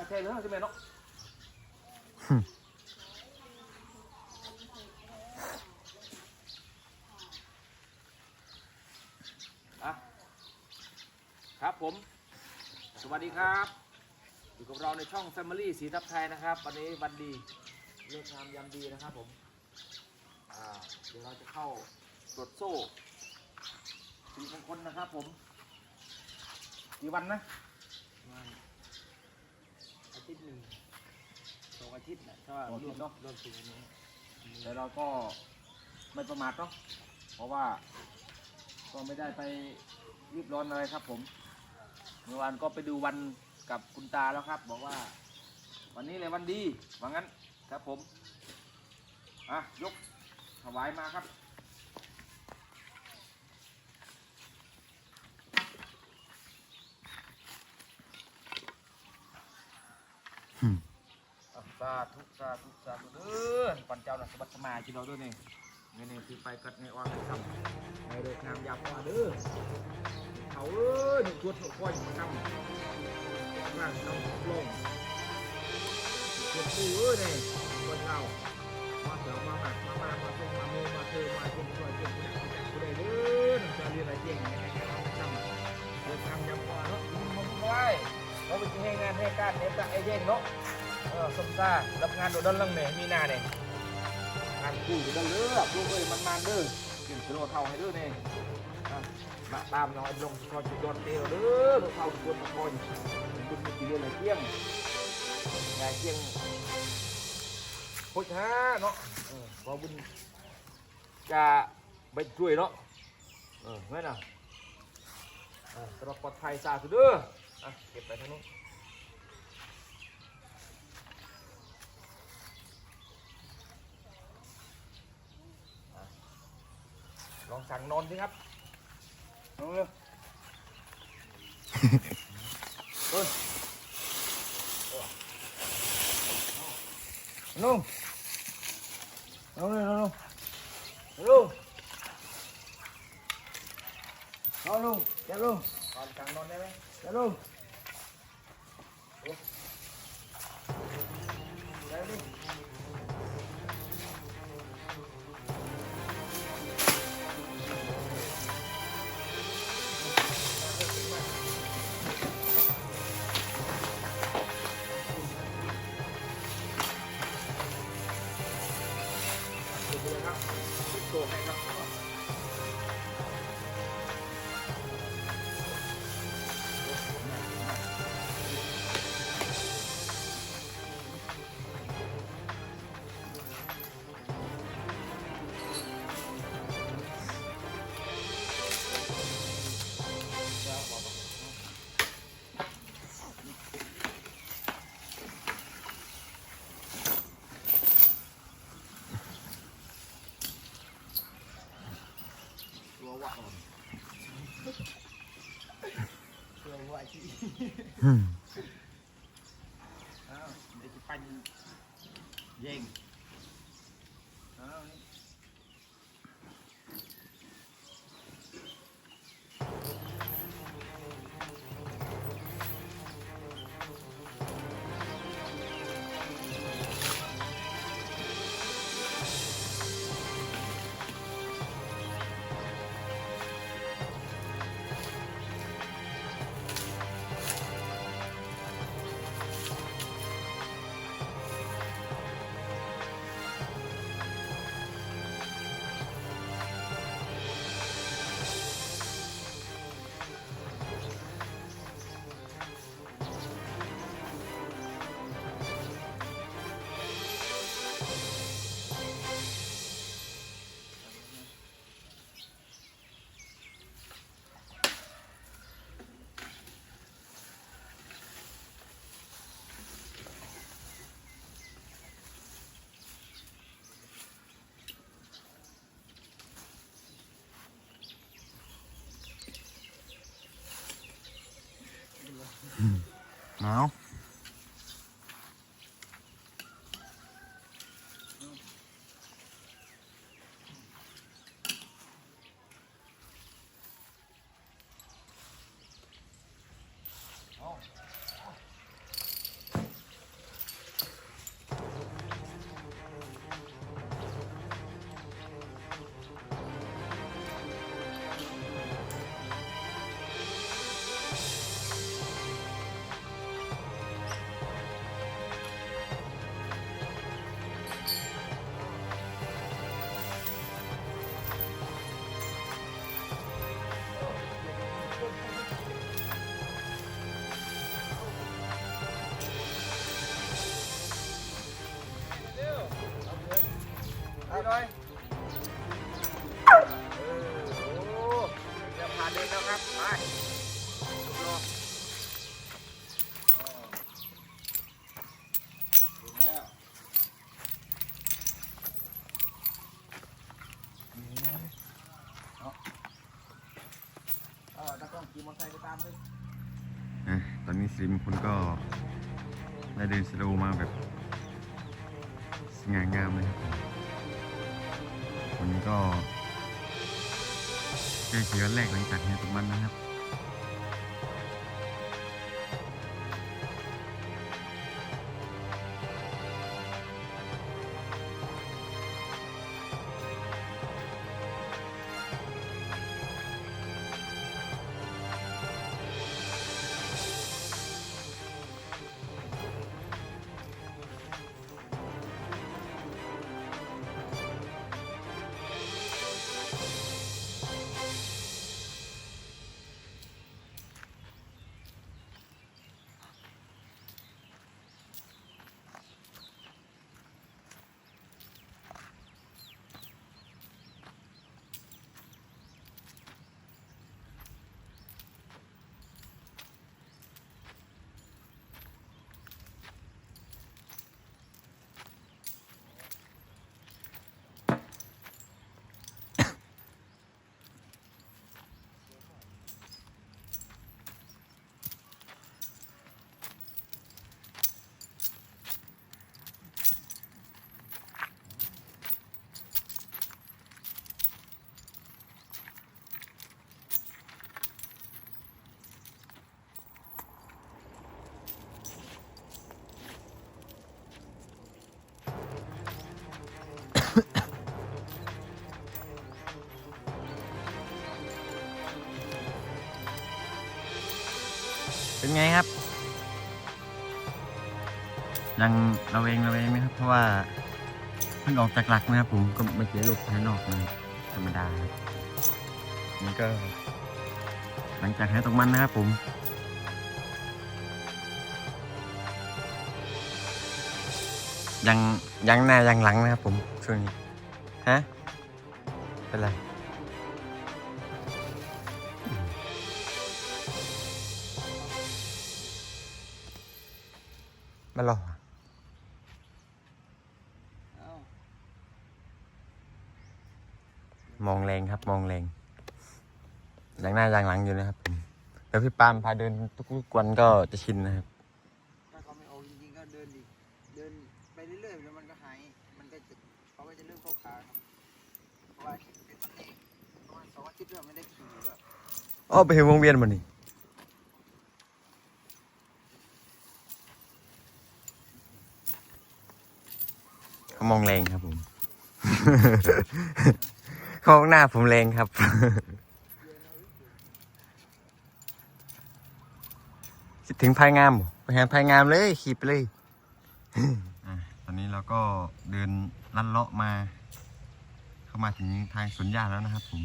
มาแค่เลยใช่ไหมเนาะอะครับผม สวัสดีครับ อยู่กับเราในช่อง Family สีทับไทยนะครับ วันนี้วันดีเลิกงามยามดีนะครับผม อ่า เดี๋ยวเราจะเข้าตรวจโซ่สีมงคลนะครับผม กี่วันนะอา ทิตย์หนึ่งสองอาทิตย์นะถ้าว่าสองอาทิรวตมย์เนอะรวมถึงอันนี้แต่เราก็ไม่ประมาทเนาะเพราะว่าก็ไม่ได้ไปรีบร้อนอะไรครับ ผมเมื่อวานก็ไปดูวันกับคุณตาแล้วครับ บอกว่า วันนี้เลยวันดีว่างั้นครับผมอะยกถวายมาครับ สาธุสาธุสาธุเด้อปันเจ้าหน่ะสบัดสมายกิเราด้วยนี่นี่นี่คือไปกัดในออนทำในเด็กงามยามว่าเด้อเขาเอ้ยหนึ่งชุดหนึ่งก้อยทำร่างทำลงเก็บปูเอ้ยนี่คนเรามาเสือมาหมักมามามาทรงมาโมมาเธอมาเก็บช่วยเก็บผู้ใดผู้ใดผู้ใดเด้อหนึ่งจะเรียนอะไรเก่งในการทำเด็กงามยามว่าเนาะมึงมึงไว้เราไปให้งานให้การเด็กไอ้เด้งเนาะ เออสมซารับงานโดดดันลังเนี่ยมีนาเนี่ยงานคู่อยู่ดันเลือกลูกเอ้ยมันมาเด้อกินสโลเท่าให้เด้อเนี่ยอะมาตามน้อยลงคอยจุดยอดเตียวเด้อลูกเท่าควรตะโกนบุญบุญเรียนอะไรเที่ยงยายเที่ยงพุทธะเนาะเออพอบุญจะไปช่วยเนาะเออแม่น่ะอ่าสำหรับปลอดภัยสาธุเด้ออะเก็บไปทางนู้น ลองสั่งนอนสิครับนอนเลยเฮ้ยลุงลุงเลยลุงลุงนอนลุงอย่าลุงนอนสั่งนอนได้ไหมอย่าลุง ตัววะตั Well, ครับไปรอตอนนี้ซิมคุณก็ได้เดินสโลว์มาแบบง่างๆเลยครับวันนี้ก็ ใกล้เชื้อแรกหลังจากเฮียตกมันนะครับ เป็นไงครับ ยังระเวงระเวงไหมครับ เพราะว่าเพิ่งออกจากหลักนะครับผมก็ไม่เจอลูกภายนอกมาธรรมดาครับนี่ก็ หลังจากหายตกมันนะครับผม ยังยังหน้ายังหลังนะครับผมช่วงนี้ฮะเป็นไรไม่หรอกเอ้ามองแรงครับ มองแรงย่างหน้าย่างหลังอยู่นะครับผมเดี๋ยวพี่ปาล์มพาเดินทุกๆวันก็จะชินนะครับาขาครับเพราะว่านี่เป็นวันแรกประมาณสองอาทิตย์แล้วไม่ได้ขี่ก็อ๋อไปเห็นวงเวียนมานี่เขามองแรงครับผม เขามองหน้าผมแรงครับ คิดถึงพายงามบ่ไปหาพายงามเลยขี่ไปเลย อนนี้เราก็เดินลัดเลาะมา เข้ามาถึงทางสวนหญ้าแล้วนะครับผม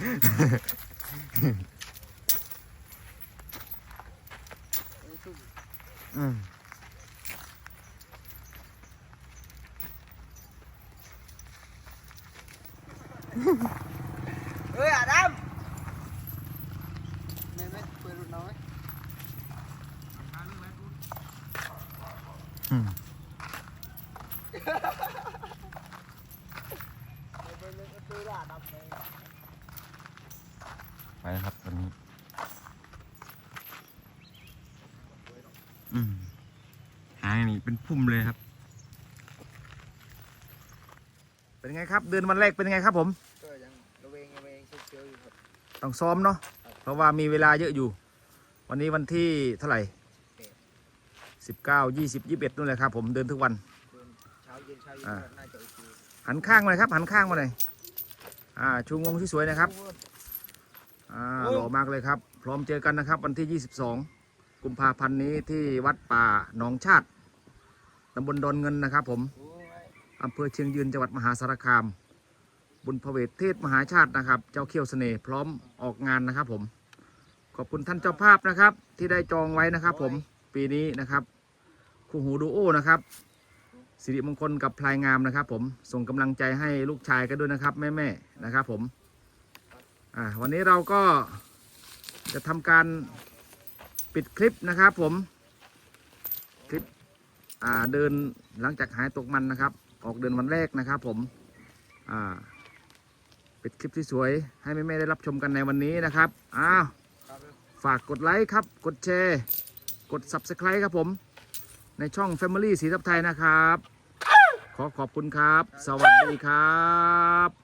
เออซุ่มอืมเฮ้ยอาดัมแม่ไหมเปิดรถน้อย อืม เปิดรถเปิดรถอาดัมเลย ไปแล้วครับตอนนี้ อืมหางนี่เป็น พุ่มเลยครับ เป็นไงครับเดือนวันแรกเป็นไงครับผมก็ยังระเวงระเวงเชียวๆอยู่ครับ ต้องซ้อมเนาะเพราะว่ามีเวลาเยอะอยู่ วันนี้วันที่เท่าไหร่สิบเก้ายี่สิบยี่สิบเอ็ดนู่นแหละครับผมเดินทุกวัน เดินเช้าเย็นเช้าเย็นอ่าก็น่าจะโอเคหันข้างมาเลยครับ หันข้างมาเลยอ่าชูงวงที่สวยนะครับ อ่าหล่อมากเลยครับ พร้อมเจอกันนะครับ วันที่ 22 กุมภาพันธ์นี้ที่วัดป่าหนองชาติ ตำบลดอนเงินนะครับผมอำเภอเชียงยืนจังหวัดมหาสารคาม บุญพเวทเทศมหาชาตินะครับ เจ้าเขี้ยวเสน่ห์พร้อมออกงานนะครับผม ขอบคุณท่านเจ้าภาพนะครับ ที่ได้จองไว้นะครับ ผมปีนี้นะครับคู่หูดูโอนะครับสิริมงคลกับพลายงามนะครับ ผมส่งกำลังใจให้ลูกชายกันด้วยนะครับ แม่ๆนะครับ ผมอ่าวันนี้เราก็จะทำการปิดคลิปนะครับ ผม เดินหลังจากหายตกมันนะครับ ออกเดินวันแรกนะครับ ผมอ่าปิดคลิปที่สวยให้แม่ๆได้รับชมกันในวันนี้นะครับอ้าวฝากกดไลค์ครับ กดแชร์ กด Subscribe ครับผม ในช่อง Family สีทับไทยนะครับ ขอขอบคุณครับ สวัสดีครับ